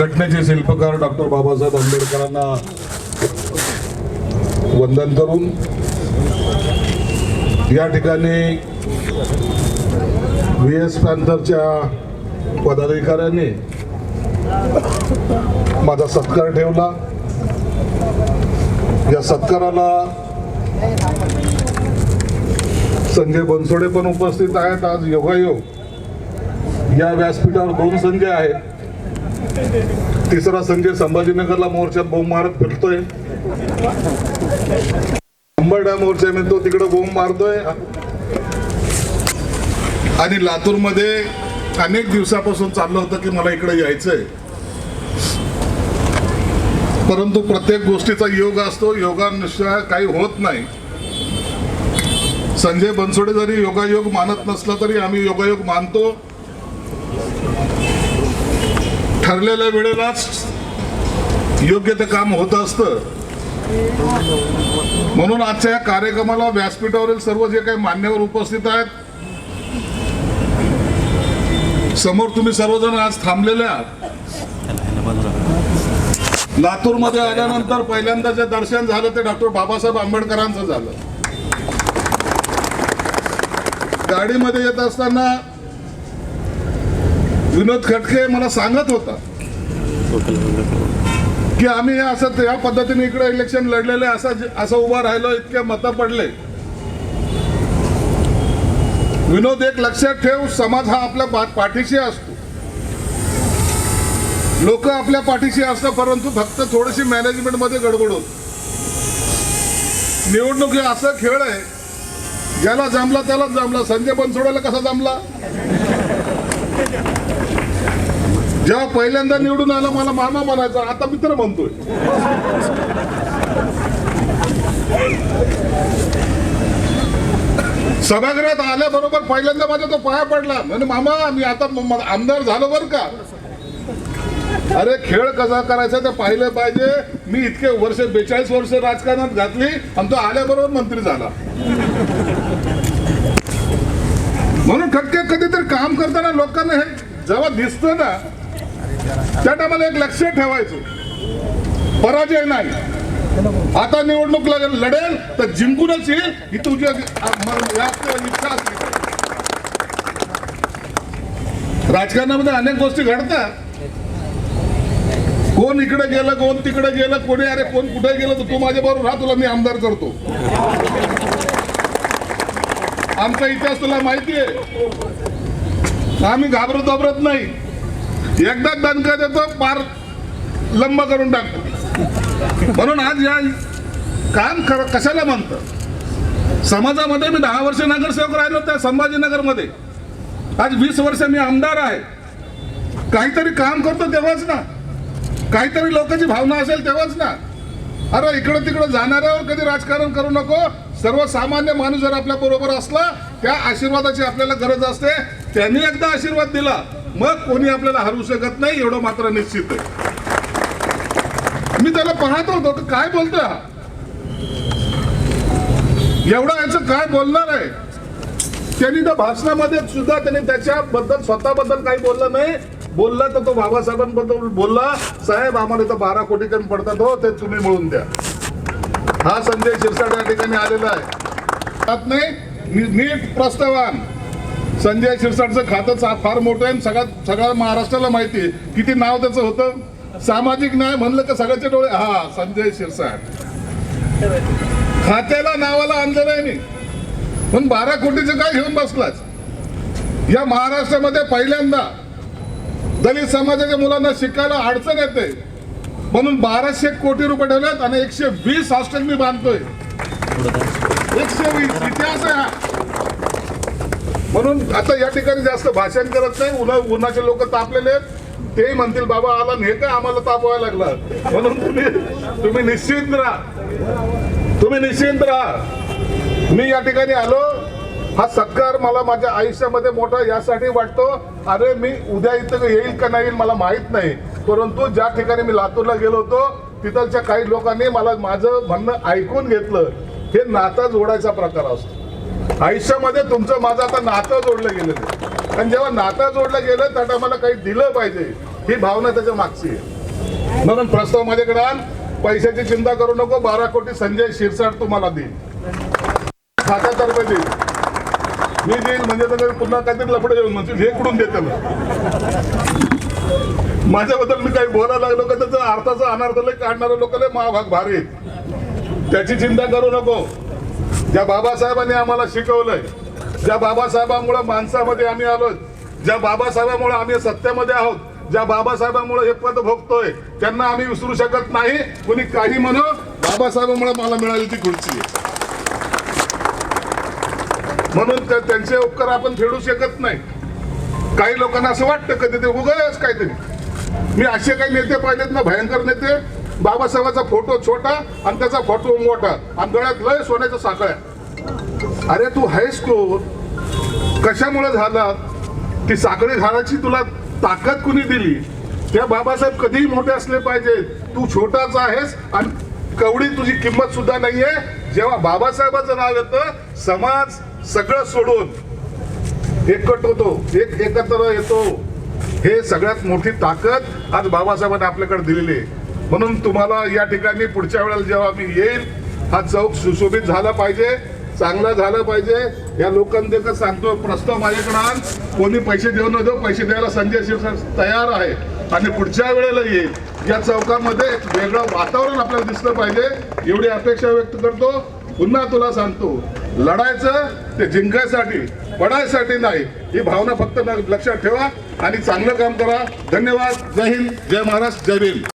घटनेचे शिल्पकार डॉक्टर बाबासाहेब आंबेडकरांना वंदन करून या ठिकाणी व्ही एस पॅन्थरच्या पदाधिकाऱ्यांनी माझा सत्कार ठेवला. या सत्काराला संजय बनसोडे पण उपस्थित आहेत. आज योगायोग या व्यासपीठावर दोन संजय आहेत. तिसरा संजय संभाजीनगरला मोर्चा बोंब मारत फिरतोय. अंबरडा मोर्चा म्हणतो तिकडे बोंब मारतोय. आणि लातूरमध्ये अनेक दिवसापासून चाललं होतं की मला इकडे यायचंय. परंतु प्रत्येक गोष्टीचा योग असतो योगानुसार काही होत नाही. संजय बनसोडे जरी योगायोग मानत नसला तरी आम्ही योगायोग मानतो. ठरलेल्या वेळेलाच योग्य ते काम होत असतं. म्हणून आजच्या या कार्यक्रमाला व्यासपीठावरील सर्व जे काही मान्यवर उपस्थित आहेत समोर तुम्ही सर्वजण आज थांबलेले आहात. लातूरमध्ये आल्यानंतर पहिल्यांदा जे दर्शन झालं ते डॉक्टर बाबासाहेब आंबेडकरांचं झालं. गाडीमध्ये येत असताना विनोद खटके मला सांगत होता. की आम्ही हे असं या पद्धतीने इकडे इलेक्शन लढलेले असं असं उभा राहिलो इतके मतं पडले. विनोद एक लक्षात ठेव समाज हा आपल्या पा- पाठीशी असतो. लोक आपल्या पाठीशी असतात परंतु फक्त थोडीशी मॅनेजमेंटमध्ये गडबड होत. निवडणूक हे असं खेळ आहे ज्याला जमला त्यालाच जमला. संजय बनसोडाला कसा जमला? जेव्हा पहिल्यांदा निवडून आला मला मामा म्हणायचा आता मित्र म्हणतोय सभागृहात आल्याबरोबर पहिल्यांदा माझा तो पाया पडला. म्हणजे मामा मी आता आमदार झालो बर का? अरे खेळ कसा करायचा ते पाहिलं पाहिजे. मी इतके वर्ष बेचाळीस वर्ष राजकारणात घातली आणि तो आल्याबरोबर मंत्री झाला. म्हणून खटके कधीतरी काम करताना लोकांना हे जेव्हा दिसतं ना त्या टायमाला एक लक्ष ठेवायचं. पराजय नाही. आता निवडणूक लढेल तर जिंकूनच येईल. ही तुझी इच्छा असली. राजकारणामध्ये अनेक गोष्टी घडतात. कोण इकडे गेलं कोण तिकडे गेलं कोणी अरे कोण कुठे गेलं तर तू माझ्या बरोबर राहा तुला मी आमदार करतो. आमचा इतिहास तुला माहिती आहे. आम्ही घाबरत घाबरत नाही. एकदा दणका देतो पार लंब करून टाकतो. म्हणून आज या काम कर कशाला म्हणतं? समाजामध्ये मी दहा वर्ष नगरसेवक राहिलो त्या संभाजीनगरमध्ये. आज वीस वर्ष मी आमदार आहे. काहीतरी काम करतो तेव्हाच ना. काहीतरी लोकांची भावना असेल तेव्हाच ना. अरे इकडं तिकडं जाणाऱ्यावर कधी राजकारण करू नको. सर्वसामान्य माणूस जर आपल्या बरोबर असला त्या आशीर्वादाची आपल्याला गरज असते. त्यांनी एकदा आशीर्वाद दिला मग कोणी आपल्याला हरवू शकत नाही एवढं मात्र निश्चित आहे. मी त्याला पाहत होतो की काय बोलतोय हा? एवढा याचं काय बोलणार आहे? त्यांनी त्या भाषणामध्ये सुद्धा त्यांनी त्याच्याबद्दल स्वतःबद्दल काही बोललं नाही. बोलला तर तो बाबासाहेबांबद्दल बोलला. साहेब आम्हाला इथं बारा कोटी कमी पडतात हो ते तुम्ही मिळून द्या. हा संजय शिरसाट या ठिकाणी आलेला आहे. त्यात नाही नीट प्रस्तावान. संजय शिरसाटचं खातं फार मोठं आहे आणि सगळ्या सगळ्या महाराष्ट्राला माहिती आहे. किती नाव त्याचं होतं? सामाजिक न्याय म्हणलं का सगळ्याचे डोळे? हा संजय शिरसाट. खात्याला नावाला आणलं नाही मी. पण बारा कोटीचं काय घेऊन बसलाच या महाराष्ट्रामध्ये पहिल्यांदा दलित समाजाच्या मुलांना शिकायला अडचण येते. म्हणून बाराशे कोटी रुपये ठेवलेत आणि एकशे वीस हॉस्टेल मी बांधतोय. एकशे वीस इतिहास आहे हा. म्हणून आता या ठिकाणी जास्त भाषण करत नाही. उन्हा उन्हाचे लोक तापलेले आहेत. तेही म्हणतील बाबा आला नाही का आम्हाला तापवायला लागला. म्हणून तुम्ही तुम्ही निश्चिंत राहा. तुम्ही निश्चिंत राहा. मी या ठिकाणी आलो. हा सत्कार मला माझ्या आयुष्यामध्ये मोठा यासाठी वाटतो. अरे मी उद्या इथं येईल का नाही मला माहीत नाही. परंतु ज्या ठिकाणी मी लातूरला गेलो होतो तिथलच्या काही लोकांनी मला माझं म्हणणं ऐकून घेतलं. हे नाता जोडायचा प्रकार असतो. आयुष्यामध्ये तुमचं माझं आता नातं जोडलं गेलेलं आणि जेव्हा नातं जोडलं गेलं त्या टायमाला काही दिलं पाहिजे. ही भावना त्याच्या मागची आहे. म्हणून प्रस्ताव माझ्याकडे आण. पैशाची चिंता करू नको. बारा कोटी संजय शिरसाट तुम्हाला देईल. खात्यातर्फे देईल. मी देईल म्हणजे तर पुन्हा काहीतरी लफडे येऊन म्हणजे हे कुठून देते माझ्याबद्दल मी काही बोलायला लागलो का त्याचं अर्थाचा अनर्थ लय काढणारे लोक लय महाभाग भारी त्याची चिंता करू नको. ज्या बाबासाहेबांनी आम्हाला शिकवलंय ज्या बाबासाहेबांमुळे माणसामध्ये आम्ही आलो ज्या बाबासाहेबांमुळे आम्ही सत्तेमध्ये आहोत ज्या बाबासाहेबांमुळे हे पद भोगतोय त्यांना आम्ही विसरू शकत नाही. कोणी काही म्हणू बाबासाहेबांमुळे मला मिळाली ती खुर्ची. आहे. म्हणून तर त्यांचे उपकार आपण फेडू शकत नाही. काही लोकांना असं वाटतं कधी ते उगाच काहीतरी. मी असे काही नेते पाहिलेत ना भयंकर नेते. बाबासाहेबाचा फोटो छोटा आणि त्याचा फोटो मोठा. आणि गळ्यात लय सोन्याच्या साखळ्या. अरे तू आहेस कशामुळे झाला? ती साखळी घालायची तुला ताकद कुणी दिली? त्या बाबासाहेब कधीही मोठे असले पाहिजे. तू छोटाच आहेस आणि कवडी तुझी किंमत सुद्धा नाहीये. जेव्हा बाबासाहेबाचं नाव येतं समाज सगळं सोडून एकट होतो एक एकत्र येतो. हे सगळ्यात मोठी ताकद आज बाबासाहेबांनी आपल्याकडे दिलेली आहे. म्हणून तुम्हाला या ठिकाणी पुढच्या वेळेला जेव्हा मी येईल हा चौक सुशोभित झाला पाहिजे चांगला झाला पाहिजे. या लोकांना सांगतो प्रस्ताव माझ्याकडे आण. कोणी पैसे देऊ न देऊ पैसे द्यायला संजय शिरसाट तयार आहे. आणि पुढच्या वेळेला येईल. या चौकामध्ये एक वेगळं वातावरण आपल्याला दिसलं पाहिजे. एवढी अपेक्षा व्यक्त करतो. पुन्हा तुला सांगतो लढायचं ते जिंकायसाठी पडायसाठी नाही. ही भावना फक्त लक्षात ठेवा आणि चांगलं काम करा. धन्यवाद. जय हिंद. जय महाराष्ट्र. जय भीम.